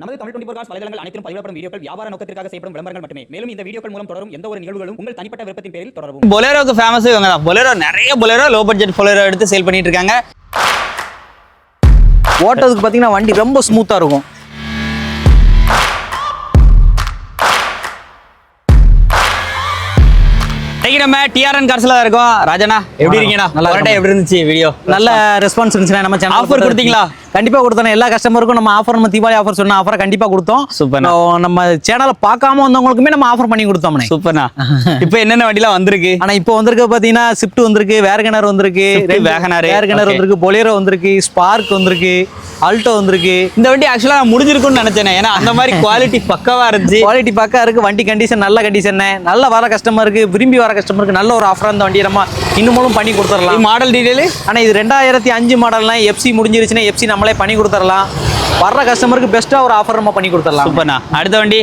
நமது Tamil twenty cos வலைதளங்கள் அனைத்தும் பதிவிடப்படும் வீடியோக்கள் வியாபார நோக்கத்திற்காக செய்யப்படும் விளம்பரங்கள் மட்டுமே. மேலும் இந்த வீடியோக்கள் மூலம் தொடரும் எந்த ஒரு நிகழ்வுகளும் உங்கள் தனிப்பட்ட விருப்பத்தின் பேரில் தொடரவும். பொலேரோக்கு ஃபேமஸ் இவங்க தான். பொலேரோ நிறைய பொலேரோ லோ பட்ஜெட் பொலேரோ எடுத்து சேல் பண்ணிட்டு இருக்காங்க. ஓட்டுறதுக்கு பார்த்தீங்கன்னா வண்டி ரொம்ப ஸ்மூத்தாக இருக்கும். நம்ம டிஆர்என் கார்ஸ்ல தான் இருக்கோம். ராஜனா எப்படி இருக்கீங்கண்ணா நல்லா. எப்படி இருந்துச்சு வீடியோ நல்ல ரெஸ்பான்ஸ் இருந்துச்சுன்னா நம்ம சேனல் Offer கொடுத்தீங்களா? கண்டிப்பா கொடுத்தோம் எல்லா கஸ்டமருக்கும் நம்ம ஆஃபர் நம்ம தீபாவளி ஆஃபர் சொன்ன ஆஃபரை கண்டிப்பா கொடுத்தோம். சூப்பர்ண்ணா. So, நம்ம சேனலை பார்க்காம வந்தவங்களுக்குமே நம்ம ஆஃபர் பண்ணி கொடுத்தோம்னே சூப்பர்ண்ணா இப்போ என்னென்ன வண்டிலாம் வந்திருக்கு? ஆனா இப்போ வந்திருக்க பாத்தீங்கன்னா ஸ்விஃப்ட் வந்திருக்கு வேர்கனர் வந்திருக்கு Wagoner, வேர்கனர். வந்திருக்கு பொலேரோ வந்திருக்கு ஸ்பார்க் வந்திருக்கு அல்டோ வந்திருக்கு. இந்த வண்டி ஆக்சுவலா முடிஞ்சிருக்கும்னு நினைச்சேன். ஏன்னா அந்த மாதிரி குவாலிட்டி பக்கவா இருந்துச்சு. குவாலிட்டி பக்கா இருக்கு வண்டி கண்டிஷன் நல்ல கண்டிஷன் நல்ல வர கஸ்டமருக்கு விரும்பி வர கஸ்டமருக்கு நல்ல ஒரு ஆஃபரா இந்த வண்டியை நம்ம இன்னும் பண்ணி கொடுத்துடலாம். மாடல் டீடைல் ஆனா இது ரெண்டாயிரத்தி அஞ்சு மாடல்லாம் எஃப்சி முடிஞ்சிருச்சுன்னா எஃப்சி நம்மளே பண்ணி கொடுத்துடலாம். வர்ற கஸ்டமருக்கு பெஸ்ட்டாக ஒரு ஆஃபர் நம்ம பண்ணி கொடுத்துடலாம். சூப்பர்ண்ணா அடுத்த வண்டி.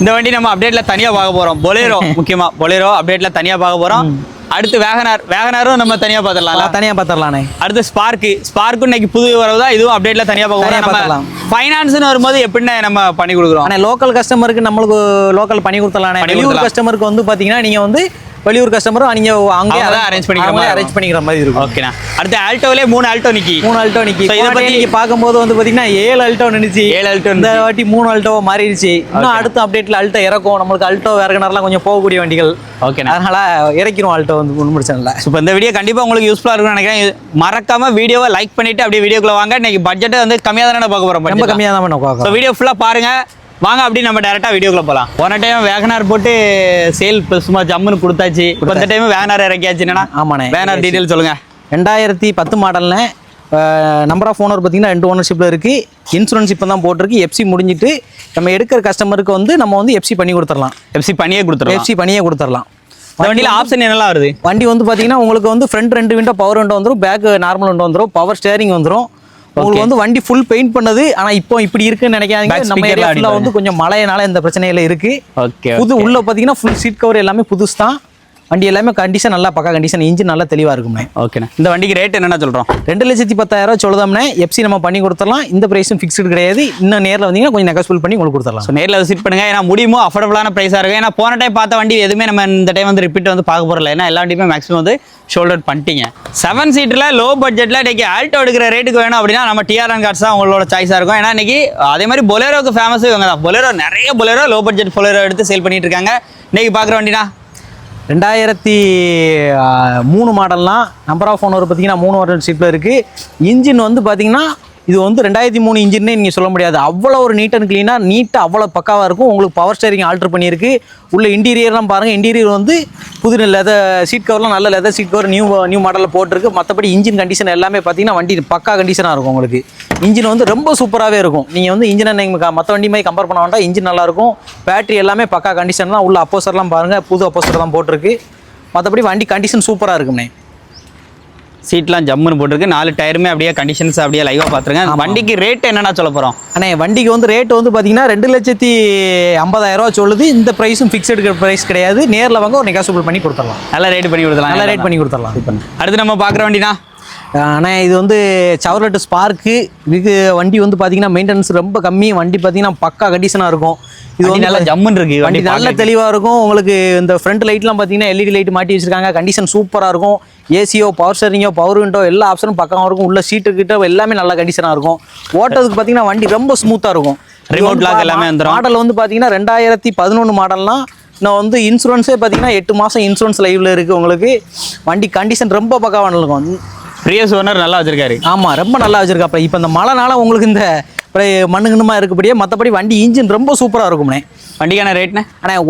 இந்த வண்டி நம்ம அப்டேட்ல தனியா பார்க்க போறோம். பொலேரோ முக்கியமா. பொலேரோ அப்டேட்ல தனியா பார்க்க போறோம். அடுத்து வேகனார் வேகனாரும் நம்ம தனியா பார்த்துடலாம் தனியாக பார்த்துடலாண்ணே. அடுத்து ஸ்பார்க்கு ஸ்பார்க்கும் இன்னைக்கு புது வரவு தான். இதுவும் அப்டேட்ல தனியா பார்க்க நம்ம பார்த்துடலாம். ஃபைனான்ஸ்னு வரும்போது எப்படின்னு நம்ம பண்ணி கொடுக்குறோம்? ஆனால் லோக்கல் கஸ்டமருக்கு நம்மளுக்கு லோக்கல் பண்ணி கொடுத்துடலாண்ணே. பண்ணி வெளியூர் கொடுத்துடலாம். கஸ்டமருக்கு வந்து பார்த்தீங்கன்னா நீங்கள் வந்து வெளியூர் கஸ்டமரும் நீங்கள் தான் arrange பண்ணிக்கிற மாதிரி அரேஞ்ச் பண்ணிக்கிற மாதிரி இருக்கும். ஓகேண்ணா அடுத்து ஆல்டோவிலே மூணு ஆல்டோ நிக்கி. மூணு அல்டோ நிக்கி. இதை பற்றி நீங்கள் பார்க்கும்போது வந்து பார்த்தீங்கன்னா ஏழு அல்டோ நின்றுச்சு ஏழு Alto இந்த. வாட்டி மூணு அல்டோ மாறிடுச்சு. இன்னும் அடுத்த அப்டேட்டில் அல்டோ இறக்கும். நம்மளுக்கு அல்டோ வேர்கனர்லாம் கொஞ்சம் போகக்கூடிய வண்டிகள். ஓகேண்ணா அதனால இறக்கிரும் அல்டோ வந்து ஒன்றும் பிரச்சனை இல்லை இப்போ இந்த வீடியோ கண்டிப்பா உங்களுக்கு யூஸ்ஃபுல்லா இருக்கும்னு நினைக்கிறேன். மறக்காம வீடியோவை லைக் பண்ணிட்டு அப்படியே வீடியோக்குள்ள வாங்க. இன்னைக்கு பட்ஜெட் வந்து கம்மியா தானே பார்க்க போறோம் ரொம்ப. கம்மியாக தான் பண்ண வீடியோ ஃபுல்லாக பாருங்க. வாங்க அப்படி நம்ம டேரெக்டாக வீடியோக்குள்ள போகலாம் போன டைம் வேகனார் போட்டு சேல் சும்மா ஜம்முன்னு கொடுத்தாச்சு. இப்போ இந்த டைம் வேகனார் இறக்கியாச்சு. என்னன்னா ஆமாண்ணே. வேகனார் டீட்டெயில் சொல்லுங்க. ரெண்டாயிரத்தி பத்து மாடல்ல நம்பர் ஆஃப் ஓனர் பார்த்தீங்கன்னா ரெண்டு ஓனர்ஷிப்பில் இருக்குது இன்சூரன்ஸ் இப்போ தான் போட்டிருக்கு. எஃப்சி முடிஞ்சிட்டு நம்ம எடுக்கிற கஸ்டமருக்கு வந்து நம்ம வந்து எஃப்சி பண்ணி கொடுத்துடலாம். எஃப்சி பண்ணியே கொடுத்துருவோம் எஃப்சி பண்ணியே கொடுத்துடலாம். வண்டியில் ஆப்ஷன் என்னெல்லாம் வருது? வண்டி வந்து பார்த்தீங்கன்னா உங்களுக்கு வந்து ஃப்ரண்ட் ரெண்டு விண்டோ பவர் விண்டோ வந்துடும் பேக் நார்மல் விண்டோ வந்துடும் பவர் ஸ்டேரிங் வந்துடும் உங்களுக்கு வந்து வண்டி ஃபுல் பெயிண்ட் பண்ணது. ஆனால் இப்போ இப்படி இருக்குன்னு நினைக்காதீங்க. நம்ம speaker ஏரியா லாம் ஃபுல்லாக வந்து கொஞ்சம் மழையினால இந்த பிரச்சனையில இருக்கு. புது உள்ள பார்த்தீங்கன்னா ஃபுல் சீட் கவர் எல்லாமே புதுசு தான். வண்டி எல்லாமே கண்டிஷன் நல்லா பக்கா கண்டிஷன் இன்ஜின் நல்லா தெளிவாக இருக்கும்ண்ணே ஓகேண்ணா இந்த வண்டிக்கு ரேட் என்னென்ன சொல்கிறோம் ரெண்டு லட்சத்தி பத்தாயிரம் சொல்லுதோம்னே எஃப்சி நம்ம பண்ணி கொடுத்துடலாம். இந்த ப்ரைஸும் ஃபிக்ஸ்டு கிடையாது. இன்னும் நேரில் வந்தீங்கன்னா கொஞ்சம் நெகஸ்பிள் பண்ணி உங்களுக்கு கொடுத்துடலாம். ஸோ நேரில் விசிட் பண்ணுங்க. ஏன்னா முடியுமோ அஃபோர்டபுளான ப்ரைஸாக இருக்கும். ஏன்னா போன டைம் பார்த்த வண்டி எதுவுமே நம்ம இந்த டைம் வந்து ரிப்பீட் வந்து பார்க்க போகிறல ஏன்னா எல்லா வண்டியுமே மேக்ஸிமம் வந்து ஷோல்டர் பண்ணிட்டீங்க. செவன் சீட்டில் லோ பட்ஜெட்டில் இன்னைக்கு ஆல்டோ எடுக்கிற ரேட்டுக்கு வேணும் அப்படின்னா நம்ம டிஆர்என் கார்ஸ் தான் உங்களோட சாய்ஸாக இருக்கும். ஏன்னா இன்னைக்கு அதே மாதிரி பொலேரோக்கு ஃபேமஸ் இவங்க தான் பொலேரோ நிறைய பொலேரோ லோ பட்ஜெட் பொலேரோ எடுத்து சேல் பண்ணிட்டு இருக்காங்க. இன்னைக்கு பார்க்குற வண்டினா ரெண்டாயிரத்தி மூணு மாடல்லாம் நம்பர் ஆஃப் ஓனர் பார்த்தீங்கன்னா மூணு வருடம் சீட்டில் இருக்குது இன்ஜின் வந்து பார்த்திங்கன்னா இது வந்து ரெண்டாயிரத்தி மூணு இன்ஜின்னே நீங்கள் சொல்ல முடியாது. அவ்வளோ ஒரு நீட் அண்ட் க்ளீனாக நீட்டாக அவ்வளோ பக்காவாக இருக்கும். உங்களுக்கு பவர் ஸ்டேரிங் ஆல்டர் பண்ணியிருக்கு. உள்ள இன்டீரியர்லாம் பாருங்கள் இன்டீரியர் வந்து புது லெதர் சீட் கவர்லாம் நல்ல leather seat cover new new மாடலில் போட்டிருக்கு. மற்றபடி இன்ஜின் கண்டிஷன் எல்லாமே பார்த்தீங்கன்னா வண்டி பக்கா கண்டிஷனாக இருக்கும் உங்களுக்கு. இன்ஜின் வந்து ரொம்ப சூப்பராகவே இருக்கும். நீங்கள் வந்து இன்ஜினை நீங்கள் மற்ற வண்டி மாதிரி கம்பேர் பண்ண வேண்டாம். இன்ஜின் நல்லாயிருக்கும் பேட்டரி எல்லாமே பக்கா கண்டிஷன் தான். உள்ள அப்போசர்லாம் பாருங்கள் புது அப்போசர் தான் போட்டிருக்கு. மற்றபடி வண்டி கண்டிஷன் சூப்பராக இருக்கும்ண்ணே சீட்லாம் ஜம்முன்னு போட்டிருக்கு. நாலு டயருமே அப்படியே கண்டிஷன்ஸ் அப்படியே லைவாக பார்த்துருங்க. வண்டிக்கு ரேட் என்னென்ன சொல்ல போகிறோம் அண்ணே வண்டிக்கு வந்து ரேட் வந்து பார்த்தீங்கன்னா ரெண்டு லட்சத்தி ஐம்பதாயிரம் ரூபா சொல்லுது. இந்த ப்ரைஸும் ஃபிக்ஸடு ப்ரைஸ் கிடையாது. நேரில் வாங்க ஒரு நெகாசிபிள் பண்ணி கொடுத்துடலாம். நல்ல ரேட் பண்ணி கொடுக்கலாம் நல்லா ரேட் பண்ணி கொடுத்துடலாம். அடுத்து நம்ம பார்க்குற வண்டினா ஆனால் இது வந்து சவர்லெட் ஸ்பார்க்கு இதுக்கு வண்டி வந்து பார்த்தீங்கன்னா மெயின்டெனன்ஸ் ரொம்ப கம்மி. வண்டி பார்த்தீங்கன்னா பக்கா கண்டிஷனாக இருக்கும். இது வண்டி வந்து நல்லா ஜம்முன்னு இருக்கு வண்டி நல்ல தெளிவாக இருக்கும். உங்களுக்கு இந்த ஃப்ரண்ட் லைட்லாம் பார்த்தீங்கன்னா எல்இடி லைட் மாட்டி வச்சிருக்காங்க. கண்டிஷன் சூப்பராக இருக்கும். ஏசியோ பவர் ஸ்டேரிங்கோ பவர் விண்டோ எல்லா ஆப்ஷனும் பக்கமாக இருக்கும். உள்ள சீட்டு கிட்ட எல்லாமே நல்ல கண்டிஷனாக இருக்கும். ஓட்டுறதுக்கு பார்த்தீங்கன்னா வண்டி ரொம்ப ஸ்மூத்தாக இருக்கும். Remote lock எல்லாமே வந்துரும். மாடல் வந்து பார்த்தீங்கன்னா ரெண்டாயிரத்தி பதினொன்று மாடல்லாம் நான் வந்து இன்சூரன்ஸே பார்த்தீங்கன்னா எட்டு மாதம் இன்சூரன்ஸ் லைவ்ல இருக்குது உங்களுக்கு. வண்டி கண்டிஷன் ரொம்ப பக்காவாக இருக்கும். ப்ரியஸ் ஓனர் நல்லா வச்சிருக்காரு. ஆமாம் ரொம்ப நல்லா வச்சிருக்காப்ப இப்போ இந்த மழைனால உங்களுக்கு இந்த மண்ணுங்கணுமா இருக்கபடியே மற்றபடி வண்டி இன்ஜின் ரொம்ப சூப்பராக இருக்கும்ண்ணே வண்டிக்கான ரேட்னே ஆனால்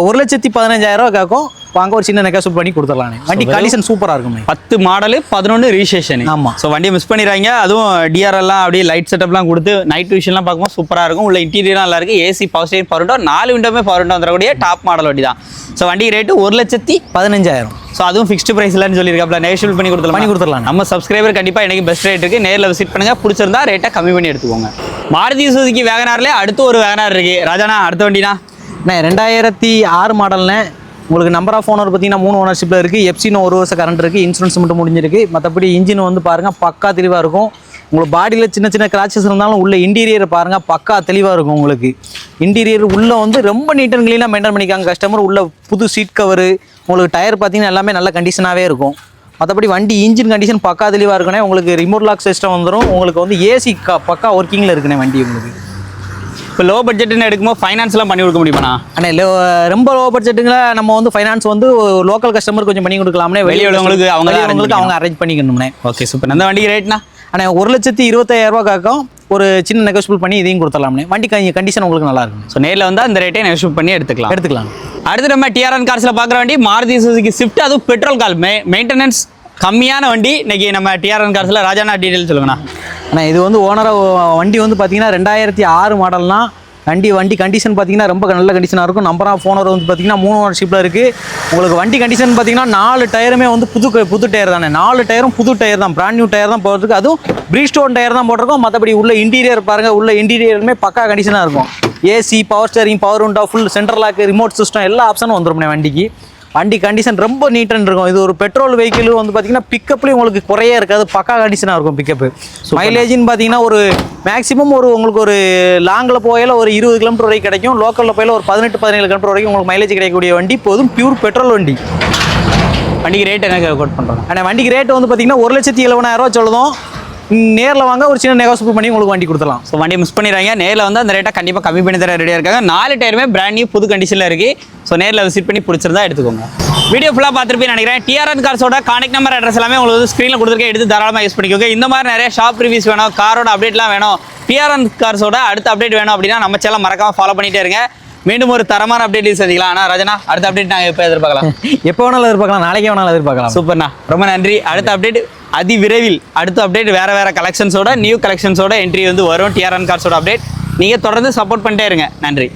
ஒரு லட்சத்தி பதினஞ்சாயிரம் ரூபா கேட்கும் வாங்க ஒரு சின்ன நெகாசூல் பண்ணி கொடுத்துடலாண்ணே வண்டி கண்டிஷன் சூப்பராக இருக்கும்ண்ணே பத்து மாடலு பதினொன்று ரிஜிஸ்ட்ரேஷன் ஆமா. ஸோ வண்டியை மிஸ் பண்ணிடுறாங்க அதுவும் டிஆர் எல்லாம் அப்படியே லைட் செட்டப்லாம் கொடுத்து நைட் விஷன்லாம் பார்க்கும்போது சூப்பராக இருக்கும். உள்ள இன்டீரியர்லாம் நல்லா இருக்கு ஏசி பவர் ஸ்டேரிங் பவர் நாலு விண்டோமே பவர் விண்டோ வந்துடக்கூடிய டாப் மாடல் வண்டி தான் ஸோ வண்டி ரேட்டு ஒரு லட்சத்தி பதினஞ்சாயிரம். ஸோ அதுவும் ஃபிக்ஸ்டு ப்ரைஸ் இல்லைன்னு சொல்லியிருக்காப்ல. நேஷனல் பண்ணி கொடுத்துலாம் பண்ணி கொடுத்துடலாம். நம்ம சப்ஸ்கிரைபர் கண்டிப்பாக எனக்கு பெஸ்ட் ரேட் இருக்கு. நேரில் விசிட் பண்ணுங்க. பிடிச்சிருந்தா ரேட்டை கம்மி பண்ணி எடுத்துக்கோங்க. மாருதி சுசுகி வேகனார்லேயே அடுத்து ஒரு வேகனார் இருக்கு. ராஜானா அடுத்த வண்டினா அண்ணே ரெண்டாயிரத்தி ஆறு மாடல்ண்ணே உங்களுக்கு நம்பர் ஆஃப் ஓனர் பார்த்தீங்கன்னா மூணு ஓனர்ஷிப்பில் இருக்குது எஃப்சின்னு ஒரு வருஷம் கரண்ட் இருக்குது இன்சூரன்ஸ் மட்டும் முடிஞ்சிருக்கு. மற்றபடி இன்ஜின் வந்து பாருங்கள் பக்கா தெளிவாக இருக்கும். உங்களுக்கு பாடியில் சின்ன சின்ன கிராச்சஸ் இருந்தாலும் உள்ள இன்டீரியர் பாருங்கள் பக்கா தெளிவாக இருக்கும் உங்களுக்கு. இன்டீரியர் உள்ளே வந்து ரொம்ப நீட் அண்ட் க்ளீனாக மெயின்டைன் பண்ணிக்காங்க கஸ்டமர் உள்ள புது சீட் கவரு உங்களுக்கு டயர் பார்த்தீங்கன்னா எல்லாமே நல்ல கண்டிஷனாகவே இருக்கும். மற்றபடி வண்டி இன்ஜின் கண்டிஷன் பக்கா தெளிவாக இருக்குண்ணே உங்களுக்கு ரிமோட் லாக் சிஸ்டம் வந்துடும் உங்களுக்கு வந்து ஏசி பக்கா ஒர்க்கிங்கில் இருக்குண்ணே வண்டி உங்களுக்கு. இப்போ லோ பட்ஜெட்னு எடுக்கும்போது ஃபைனான்ஸ்லாம் பண்ணி கொடுக்க முடியுமாண்ணா? ஆனால் லோ ரொம்ப லோ பட்ஜெட்டுங்கள நம்ம வந்து ஃபைனான்ஸ் வந்து லோக்கல் கஸ்டமர் கொஞ்சம் பண்ணி கொடுக்கலாம்னே வெளிய உள்ளவங்களுக்கு அவங்க வெளியவங்களுக்கு அவங்க அரேஞ்ச் பண்ணிக்கணும்னே. ஓகே சூப்பர் அந்த வண்டிக்கு ரேட்னா ஆனால் ஒரு லட்சத்தி இருபத்தாயிரம் ரூபா காக்கும். ஒரு சின்ன நெகோசியபிள் பண்ணி இதையும் கொடுத்துடலாம்னே. வண்டி கண்டிஷன் உங்களுக்கு நல்லா இருக்கும். ஸோ நேரில் வந்தால் இந்த ரேட்டை நெகோஷியேட் பண்ணி எடுத்துக்கலாம். எடுத்துக்கலாம். அடுத்து நம்ம டிஆர்என் கார்ஸில் பார்க்குற வண்டி மாருதி சுசுகி ஸ்விஃப்ட் அதுவும் பெட்ரோல் கால் மெயின்டெனன்ஸ் கம்மியான வண்டி. இன்னைக்கு நம்ம டிஆர்என் கார்ஸில் ராஜானா டீடைல் சொல்லுங்கண்ணா. அண்ணா இது வந்து ஓனராக வண்டி வந்து பார்த்தீங்கன்னா ரெண்டாயிரத்தி ஆறு மாடல்னா வண்டி வண்டி கண்டிஷன் பார்த்தீங்கன்னா ரொம்ப நல்ல கண்டிஷனாக இருக்கும். நம்பராக ஃபோனர் வந்து பார்த்தீங்கன்னா மூணு ஓனர்ஷிப்பில் இருக்குது உங்களுக்கு வண்டி கண்டிஷன் பார்த்தீங்கன்னா நாலு டயருமே வந்து புது புது டயர் தானே. நாலு டயரும் புது டயர் தான். பிராண்ட் நியூ டயர் தான் போகிறதுக்கு அதுவும் ப்ரீஸ்டோன் டயர் தான் போட்டிருக்கோம். மற்றபடி உள்ள இன்டீரியர் பாருங்கள் உள்ள இன்டீரியருமே பக்கா கண்டிஷனாக இருக்கும். ஏசி பவர் ஸ்டேரிங் பவர் உண்டா full centre lock remote system எல்லா ஆப்ஷனும் வந்துடும் வண்டிக்கு. வண்டி கண்டிஷன் ரொம்ப நீட் அண்ட் இருக்கும் இது ஒரு பெட்ரோல் வெஹிக்கிள் வந்து பார்த்தீங்கன்னா பிக்கப்லேயும் உங்களுக்கு குறையே இருக்காது. பக்கா கண்டிஷனாக இருக்கும் பிக்கப்பு மைலேஜ்னு பார்த்தீங்கன்னா ஒரு மேக்ஸிமம் ஒரு உங்களுக்கு ஒரு லாங்கில் போயில ஒரு இருபது கிலோமீட்டர் வரைக்கும் கிடைக்கும். லோக்கலில் போயில ஒரு பதினெட்டு பதினேழு கிலோமீட்டர் வரைக்கும் உங்களுக்கு மைலேஜ் கிடைக்கக்கூடிய வண்டி. போதும் பியூர் பெட்ரோல் வண்டி. வண்டிக்கு ரேட் என்ன கோட் பண்ணுறோம் ஆனால் வண்டிக்கு ரேட் வந்து பார்த்தீங்கன்னா ஒரு லட்சத்தி எழுபதாயிரம் ரூபா சொல்லுதோம். நேரில் வாங்க ஒரு சின்ன நெகோசியபிள் பண்ணி உங்களுக்கு வண்டி கொடுத்துடலாம். ஸோ வண்டியை மிஸ் பண்ணிடுறாங்க நேரில் வந்து அந்த ரேட்டை கண்டிப்பாக கம்மி பண்ணி தர ரெடியாக இருக்காங்க. நாலு டயருமே பிராண்ட் நியூ புது கண்டிஷனில் இருக்குது ஸோ நேரில் விசிட் பண்ணி பிடிச்சிருந்தா எடுத்துக்கோங்க. வீடியோ ஃபுல்லாக பார்த்துருப்பேன் நினைக்கிறேன். டிஆர்என் கார்ஸோட கான்டாக்ட் நம்பர் அட்ரஸ் எல்லாமே உங்களுக்கு வந்து ஸ்க்ரீனில் கொடுத்துருக்கேன். எடுத்து தாராளமாக யூஸ் பண்ணிக்கோங்க. இந்த மாதிரி நிறைய ஷாப் ரிவ்யூஸ் வேணும். காரோட அப்டேட்லாம் வேணும். டிஆர்என் கார்ஸோட அடுத்த அப்டேட் வேணும் அப்படின்னா நம்ம சேனல் மறக்காம ஃபாலோ பண்ணிட்டே இருங்க. மீண்டும் ஒரு தரமான அப்டேட் சந்திக்கலாம். ஆனால் ராஜனா அடுத்த அப்டேட் நாங்கள் எப்போ எதிர்பார்க்கலாம்? எப்போ வேணாலும் எதிர்பார்க்கலாம். நாளைக்கே வேணாலும் எதிர்பார்க்கலாம். சூப்பர்ண்ணா ரொம்ப நன்றி. அடுத்த அப்டேட் அதி விரைவில் அடுத்த அப்டேட் வேறு வேற கலெக்ஷன்ஸோட நியூ கலெக்ஷன்ஸோட என்ட்ரி வந்து வரும். டிஆர்என் கார்ஸோட அப்டேட் நீங்கள் தொடர்ந்து சப்போர்ட் பண்ணிட்டே இருங்க. நன்றி.